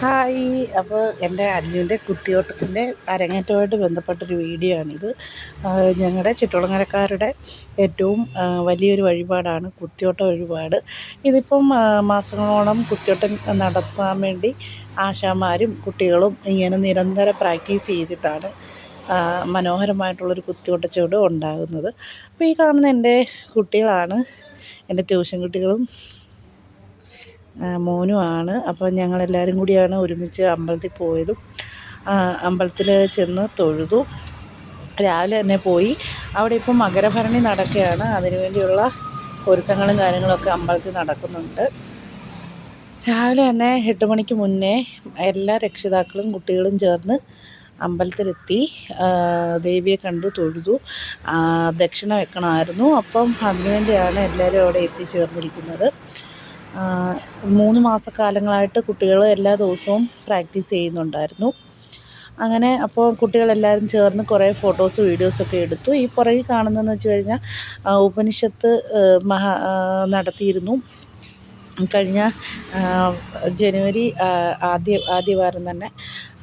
Hi. അപ്പോൾ എന്റെ അല്ലുവിന്റെ കുത്തിയോട്ടത്തിന്റെ അരങ്ങേറ്റവുമായിട്ട് ബന്ധപ്പെട്ടൊരു video ആണിത് ഞങ്ങളുടെ ചുറ്റുളങ്ങരക്കാരുടെ ഏറ്റവും വലിയൊരു വഴിപാടാണ് കുത്തിയോട്ട വഴിപാട്. ഇതിപ്പം മാസങ്ങളോളം കുത്തിയോട്ടം നടത്താൻ വേണ്ടി ആശാമാരും കുട്ടികളും ഇങ്ങനെ നിരന്തരം പ്രാക്ടീസ് ചെയ്തിട്ടാണ് മനോഹരമായിട്ടുള്ളൊരു കുത്തിയോട്ടച്ചുവട് ഉണ്ടാകുന്നത്. അപ്പോൾ ഈ കാണുന്ന എന്റെ കുട്ടികളാണ് എന്റെ ട്യൂഷൻ കുട്ടികളും മോനുമാണ് അപ്പോൾ ഞങ്ങളെല്ലാവരും കൂടിയാണ് ഒരുമിച്ച് അമ്പലത്തിൽ പോയതും അമ്പലത്തിൽ ചെന്ന് തൊഴുതു. രാവിലെ തന്നെ പോയി. അവിടെ ഇപ്പോൾ മകരഭരണി നടക്കുകയാണ്. അതിനുവേണ്ടിയുള്ള ഒരുക്കങ്ങളും കാര്യങ്ങളൊക്കെ അമ്പലത്തിൽ നടക്കുന്നുണ്ട്. രാവിലെ തന്നെ എട്ട് മണിക്ക് മുന്നേ എല്ലാ രക്ഷിതാക്കളും കുട്ടികളും ചേർന്ന് അമ്പലത്തിലെത്തി. ദേവിയെ കണ്ടു തൊഴുതു. ദക്ഷിണ വെക്കണമായിരുന്നു. അപ്പം അതിനുവേണ്ടിയാണ് എല്ലാവരും അവിടെ എത്തിച്ചേർന്നിരിക്കുന്നത്. മൂന്ന് മാസക്കാലങ്ങളായിട്ട് കുട്ടികൾ എല്ലാ ദിവസവും പ്രാക്ടീസ് ചെയ്യുന്നുണ്ടായിരുന്നു. അങ്ങനെ അപ്പോൾ കുട്ടികളെല്ലാവരും ചേർന്ന് കുറേ ഫോട്ടോസ് വീഡിയോസൊക്കെ എടുത്തു. ഈ പുറകിൽ കാണുന്നതെന്ന് വെച്ച് കഴിഞ്ഞാൽ ഉപനിഷത്ത് മഹാ നടത്തിയിരുന്നു. കഴിഞ്ഞ ജനുവരി ആദ്യ ആദ്യവാരം തന്നെ.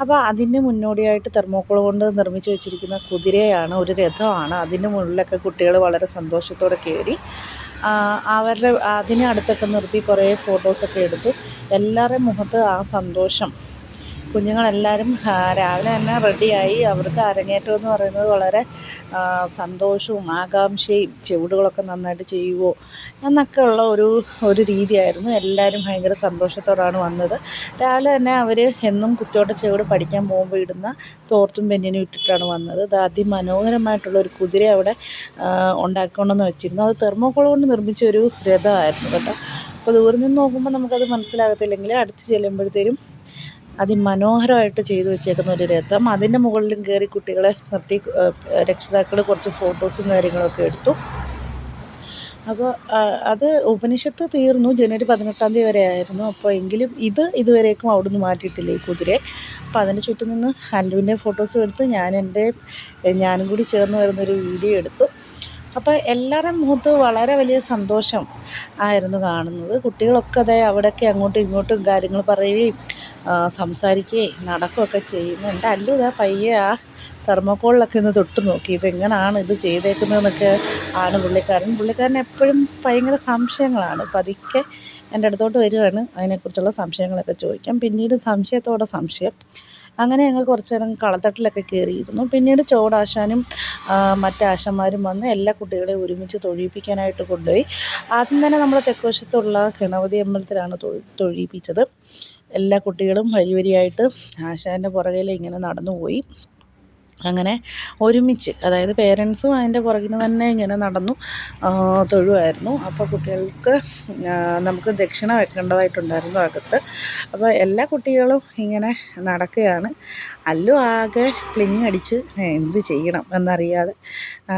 അപ്പോൾ അതിന് മുന്നോടിയായിട്ട് തെർമോക്കോൾ കൊണ്ട് നിർമ്മിച്ച് വെച്ചിരിക്കുന്ന കുതിരയാണ് ഒരു രഥമാണ്. അതിന്റെ മുകളിലൊക്കെ കുട്ടികൾ വളരെ സന്തോഷത്തോടെ കയറി. അവരുടെ അതിനെ അടുത്തൊക്കെ നിർത്തി കുറേ ഫോട്ടോസൊക്കെ എടുത്തു. എല്ലാവരുടെയും മുഖത്ത് ആ സന്തോഷം. കുഞ്ഞുങ്ങളെല്ലാവരും രാവിലെ തന്നെ റെഡിയായി. അവർക്ക് അരങ്ങേറ്റം എന്ന് പറയുന്നത് വളരെ സന്തോഷവും ആകാംക്ഷയും ചുവടുകളൊക്കെ നന്നായിട്ട് ചെയ്യുമോ എന്നൊക്കെ ഉള്ള ഒരു ഒരു രീതിയായിരുന്നു. എല്ലാവരും ഭയങ്കര സന്തോഷത്തോടാണ് വന്നത്. രാവിലെ തന്നെ അവർ എന്നും കുത്തിയോട്ട ചുവട് പഠിക്കാൻ പോകുമ്പോൾ ഇടുന്ന തോർത്തും ബെന്നിനും ഇട്ടിട്ടാണ് വന്നത്. അത് അതിമനോഹരമായിട്ടുള്ള ഒരു കുതിര അവിടെ ഉണ്ടാക്കണമെന്ന് വെച്ചിരുന്നു. അത് തെർമോക്കോൾ കൊണ്ട് നിർമ്മിച്ച ഒരു രഥമായിരുന്നു കേട്ടോ. അപ്പോൾ ദൂരെ നിന്ന് നോക്കുമ്പോൾ നമുക്കത് മനസ്സിലാകത്തില്ലെങ്കിൽ അടുത്ത് ചെല്ലുമ്പോഴത്തേനും അതിമനോഹരമായിട്ട് ചെയ്തു വെച്ചേക്കുന്ന ഒരു രഥം. അതിന്റെ മുകളിലും കയറി കുട്ടികളെ നിർത്തി രക്ഷിതാക്കൾ കുറച്ച് ഫോട്ടോസും കാര്യങ്ങളൊക്കെ എടുത്തു. അപ്പോൾ അത് ഉപനിഷത്ത് തീർന്നു. ജനുവരി പതിനെട്ടാം തീയതി വരെ ആയിരുന്നു. അപ്പോൾ എങ്കിലും ഇത് ഇതുവരേക്കും നിന്ന് മാറ്റിയിട്ടില്ല ഈ കുതിരയെ. അപ്പോൾ അതിന്റെ ചുറ്റും നിന്ന് അല്ലുവിന്റെ ഫോട്ടോസും എടുത്ത്. ഞാൻ എന്റെ ഞാനും കൂടി ചേർന്ന് വരുന്നൊരു വീഡിയോ എടുത്തു. അപ്പോൾ എല്ലാവരുടെയും മുഖത്ത് വളരെ വലിയ സന്തോഷം ആയിരുന്നു കാണുന്നത്. കുട്ടികളൊക്കെ അതായത് അവിടെയൊക്കെ അങ്ങോട്ടും ഇങ്ങോട്ടും കാര്യങ്ങൾ പറയുകയും സംസാരിക്കുകയും നടക്കുകയൊക്കെ ചെയ്യുന്നു. എന്റെ അല്ലു ഇതാ പയ്യെ ആ തെർമോക്കോളിലൊക്കെ ഒന്ന് തൊട്ട് നോക്കി. ഇതെങ്ങനെയാണ് ഇത് ചെയ്തേക്കുന്നതെന്നൊക്കെ ആണ് പുള്ളിക്കാരൻ. പുള്ളിക്കാരൻ എപ്പോഴും ഭയങ്കര സംശയങ്ങളാണ്. പതുക്കെ എന്റെ അടുത്തോട്ട് വരികയാണ് അതിനെക്കുറിച്ചുള്ള സംശയങ്ങളൊക്കെ ചോദിക്കാം. പിന്നീട് സംശയത്തോടെ സംശയം. അങ്ങനെ ഞങ്ങൾ കുറച്ച് നേരം കളത്തട്ടിലൊക്കെ കയറിയിരുന്നു. പിന്നീട് ചോടാശാനും മറ്റാശന്മാരും വന്ന് എല്ലാ കുട്ടികളെയും ഒരുമിച്ച് തൊഴിയിപ്പിക്കാനായിട്ട് കൊണ്ടുപോയി. ആദ്യം തന്നെ നമ്മുടെ തെക്കുവശത്തുള്ള ഗണപതി അമ്പലത്തിലാണ് തൊഴി തൊഴിയിപ്പിച്ചത് എല്ലാ കുട്ടികളും വരി വരിയായിട്ട് ആശാന്റെ പുറകിൽ ഇങ്ങനെ നടന്നു പോയി അങ്ങനെ ഒരുമിച്ച് അതായത് പേരൻസും അതിന്റെ പുറകിന് തന്നെ ഇങ്ങനെ നടന്നു തൊഴുമായിരുന്നു അപ്പോൾ കുട്ടികൾക്ക് നമുക്ക് ദക്ഷിണ വെക്കേണ്ടതായിട്ടുണ്ടായിരുന്നു അകത്ത്. അപ്പോൾ എല്ലാ കുട്ടികളും ഇങ്ങനെ നടക്കുകയാണ്. അല്ലു ആകെ ക്ലിങ് അടിച്ച് എന്ത് ചെയ്യണം എന്നറിയാതെ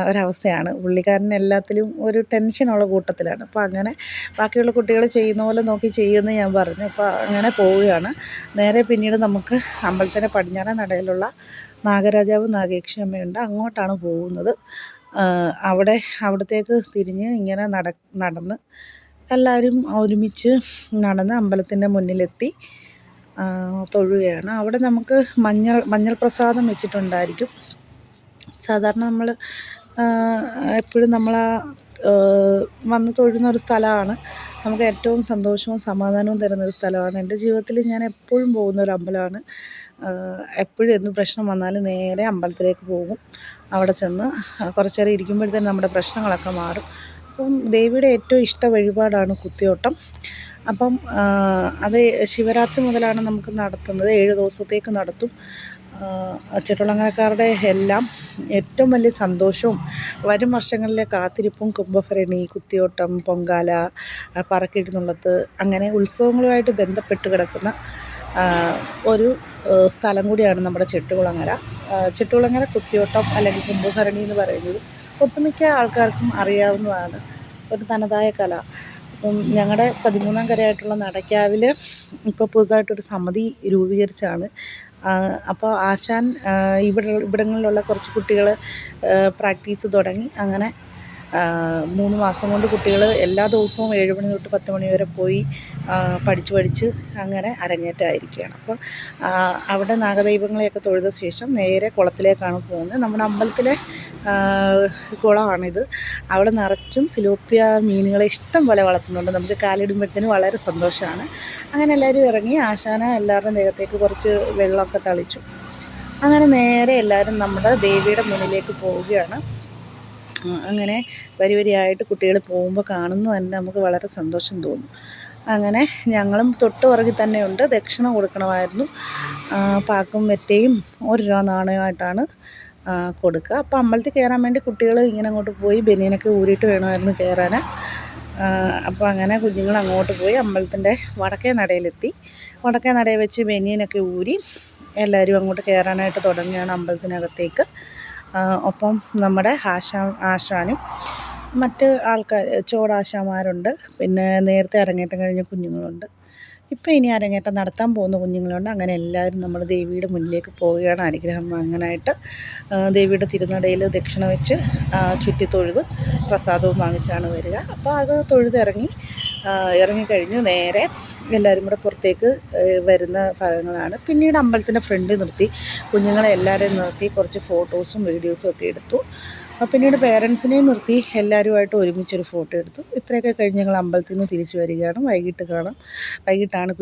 ഒരവസ്ഥയാണ്. പുള്ളിക്കാരൻ എല്ലാത്തിലും ഒരു ടെൻഷനുള്ള കൂട്ടത്തിലാണ്. അപ്പോൾ അങ്ങനെ ബാക്കിയുള്ള കുട്ടികൾ ചെയ്യുന്ന പോലെ നോക്കി ചെയ്യുമെന്ന് ഞാൻ പറഞ്ഞു. അപ്പോൾ അങ്ങനെ പോവുകയാണ്. നേരെ പിന്നീട് നമുക്ക് അമ്പലത്തിന്റെ പടിഞ്ഞാറൻ നടയിലുള്ള നാഗരാജാവ് നാഗേക്ഷമ്മയുണ്ട് അങ്ങോട്ടാണ് പോകുന്നത്. അവിടെ അവിടത്തേക്ക് തിരിഞ്ഞ് ഇങ്ങനെ നട നടന്ന് എല്ലാവരും ഒരുമിച്ച് നടന്ന് അമ്പലത്തിന്റെ മുന്നിലെത്തി ആ, തൊഴുകയാണ്. അവിടെ നമുക്ക് മഞ്ഞൾ മഞ്ഞൾ പ്രസാദം വെച്ചിട്ടുണ്ടായിരിക്കും. സാധാരണ നമ്മൾ എപ്പോഴും നമ്മൾ വന്ന് തൊഴുന്ന ഒരു സ്ഥലമാണ്. നമുക്ക് ഏറ്റവും സന്തോഷവും സമാധാനവും തരുന്ന ഒരു സ്ഥലമാണ്. എന്റെ ജീവിതത്തിൽ ഞാൻ എപ്പോഴും പോകുന്ന ഒരു അമ്പലമാണ്. എപ്പോഴും എന്ത് പ്രശ്നം വന്നാലും നേരെ അമ്പലത്തിലേക്ക് പോകും. അവിടെ ചെന്ന് കുറച്ച് നേരം ഇരിക്കുമ്പോഴത്തേനും നമ്മുടെ പ്രശ്നങ്ങളൊക്കെ മാറും. അപ്പം ദേവിയുടെ ഏറ്റവും ഇഷ്ട വഴിപാടാണ് കുത്തിയോട്ടം. അപ്പം അത് ശിവരാത്രി മുതലാണ് നമുക്ക് നടത്തുന്നത്. ഏഴ് ദിവസത്തേക്ക് നടത്തും. ചെട്ടുളങ്ങരക്കാരുടെ എല്ലാം ഏറ്റവും വലിയ സന്തോഷവും വരും വർഷങ്ങളിലെ കാത്തിരിപ്പും കുംഭഭരണി കുത്തിയോട്ടം പൊങ്കാല ആ, പറക്കെഴുന്നള്ളത്ത് അങ്ങനെ ഉത്സവങ്ങളുമായിട്ട് ബന്ധപ്പെട്ട് കിടക്കുന്ന ഒരു സ്ഥലം കൂടിയാണ് നമ്മുടെ ചെട്ടുകുളങ്ങര. ചെട്ടുകുളങ്ങര കുത്തിയോട്ടം അല്ലെങ്കിൽ കുംഭഭരണി എന്ന് പറയുന്നത് ഒട്ടുമിക്ക ആൾക്കാർക്കും അറിയാവുന്നതാണ്. ഒരു തനതായ കല. അപ്പം ഞങ്ങളുടെ പതിമൂന്നാം കരയായിട്ടുള്ള നടക്കാവിൽ ഇപ്പോൾ പുതുതായിട്ടൊരു സമിതി രൂപീകരിച്ചാണ്. അപ്പോൾ ആശാൻ ഇവിടെ ഇവിടങ്ങളിലുള്ള കുറച്ച് കുട്ടികൾ പ്രാക്ടീസ് തുടങ്ങി. അങ്ങനെ മൂന്ന് മാസം കൊണ്ട് കുട്ടികൾ എല്ലാ ദിവസവും ഏഴ് മണി തൊട്ട് പത്ത് മണി വരെ പോയി പഠിച്ചു പഠിച്ച് അങ്ങനെ അരങ്ങേറ്റമായിരിക്കുകയാണ്. അപ്പോൾ അവിടെ നാഗദൈവങ്ങളെയൊക്കെ തൊഴുത ശേഷം നേരെ കുളത്തിലേക്കാണ് പോകുന്നത്. നമ്മുടെ അമ്പലത്തിലെ കുളമാണിത്. അവിടെ നിറച്ചും സിലോപ്പിയ മീനുകളെ ഇഷ്ടം പോലെ വളർത്തുന്നുണ്ട്. നമുക്ക് കാലിടുമ്പോഴത്തേനും വളരെ സന്തോഷമാണ്. അങ്ങനെ എല്ലാവരും ഇറങ്ങി ആശാന എല്ലാവരുടെയും ദേഹത്തേക്ക് കുറച്ച് വെള്ളമൊക്കെ തളിച്ചു. അങ്ങനെ നേരെ എല്ലാവരും നമ്മുടെ ദേവിയുടെ മുന്നിലേക്ക് പോവുകയാണ്. അങ്ങനെ വരി വരിയായിട്ട് കുട്ടികൾ പോകുമ്പോൾ കാണുന്നത് തന്നെ നമുക്ക് വളരെ സന്തോഷം തോന്നും. അങ്ങനെ ഞങ്ങളും തൊട്ട് പുറകിൽ തന്നെയുണ്ട് ദക്ഷിണ കൊടുക്കണമായിരുന്നു. പാക്കും വെറ്റയും ഒരു രൂപ നാണയമായിട്ടാണ് കൊടുക്കുക. അപ്പോൾ അമ്പലത്തിൽ കയറാൻ വേണ്ടി കുട്ടികൾ ഇങ്ങനെ അങ്ങോട്ട് പോയി ബനിയനൊക്കെ ഊരിയിട്ട് വേണമായിരുന്നു കയറാൻ അപ്പോൾ അങ്ങനെ കുഞ്ഞുങ്ങൾ അങ്ങോട്ട് പോയി അമ്പലത്തിന്റെ വടക്കേ നടയിലെത്തി. വടക്കേ നടയിൽ വെച്ച് ബനിയനൊക്കെ ഊരി എല്ലാവരും അങ്ങോട്ട് കയറാനായിട്ട് തുടങ്ങിയാണ് അമ്പലത്തിനകത്തേക്ക്. ഒപ്പം നമ്മുടെ ആശാ ആശാനും മറ്റ് ആൾക്കാർ ചോടാശാമാരുണ്ട് പിന്നെ നേരത്തെ അരങ്ങേറ്റം കഴിഞ്ഞ കുഞ്ഞുങ്ങളുണ്ട്. ഇപ്പോൾ ഇനി അരങ്ങേറ്റം നടത്താൻ പോകുന്ന കുഞ്ഞുങ്ങളുണ്ട്. അങ്ങനെ എല്ലാവരും നമ്മൾ ദേവിയുടെ മുന്നിലേക്ക് പോവുകയാണ്. അനുഗ്രഹം വാങ്ങാനായിട്ട് ദേവിയുടെ തിരുനടയിൽ ദക്ഷിണ വെച്ച് ചുറ്റിത്തൊഴുത് ചുറ്റി തൊഴുത് പ്രസാദവും വാങ്ങിച്ചാണ് വരിക. അപ്പോൾ അത് തൊഴുതിറങ്ങി ഇറങ്ങിക്കഴിഞ്ഞ്. നേരെ എല്ലാവരും കൂടെ പുറത്തേക്ക് വരുന്ന ഭാഗങ്ങളാണ്. പിന്നീട് അമ്പലത്തിന്റെ ഫ്രണ്ടിൽ നിർത്തി. കുഞ്ഞുങ്ങളെ എല്ലാവരെയും നിർത്തി. കുറച്ച് ഫോട്ടോസും വീഡിയോസും ഒക്കെ എടുത്തു. പിന്നീട് പേരൻസിനെയും നിർത്തി. എല്ലാവരുമായിട്ട് ഒരുമിച്ചൊരു ഫോട്ടോ എടുത്തു. ഇത്രയൊക്കെ കഴിഞ്ഞ് ഞങ്ങൾ അമ്പലത്തിൽ നിന്ന് തിരിച്ചു വരികയാണ്. വൈകിട്ട് കാണാം. വൈകിട്ടാണ്